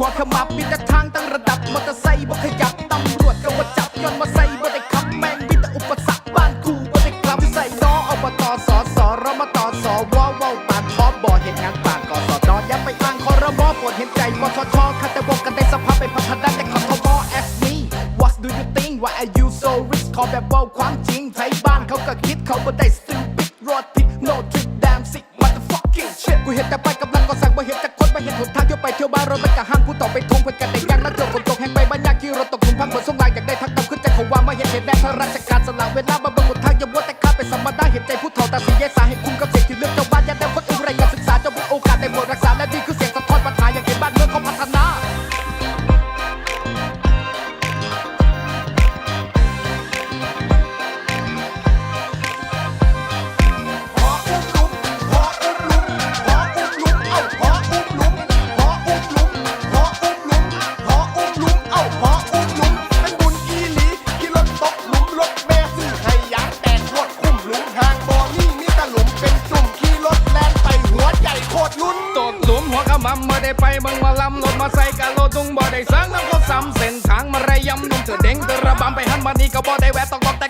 หัวขมับมีแต่ทางตั้งระดับมอเตอร์ไซค์บ่ขยับตำรวจก็มาจับย้อนมาใส่บ่ได้ขับแม่งมีแต่อุปสรรคบ้านกูบ่ได้กลับใส่น้ออบตสอสอรมาตอสอวอวอปากคอบ่เห็นงานปากกอสอดอย่าไปอ้างคอรมอปวดเห็นใจมชชคัแต่วงกันได้สภาพไปพัฒนาแต่ขับอมอ ask me what do you think why are you so rich ขอแบบเบาความจริงไทยบ้านเขาก็คิดเขาบ่ได้ stupid กะห้างผู้ต่อไปทงเพิ่นกันแต่ยังแล้วเจอฝนตกแห้งไปบ้านยากที่รถตกคุ้มพังฝนส่งลายอยากได้ทักนำขึ้นจากเขาว่ามาเห็นเห็นแดนพระราชการสละเวลามาเบิ่งหนทางอย่าวัวแต่ข้าไปสัมมาได้เห็นใจผู้เฒ่าตาสีแยสาให้คุ้มกั มัมำมาได้ไปเบิ่งมาลำรถมาใส่กะโลตุงบ่ได้สร้างน้ำก็ซ้ำเส้นทางมาไรยำนุ่มเธอเด้งเธอระบำไปหันมานี่ก็บ่ได้แวะต้องบอกแต่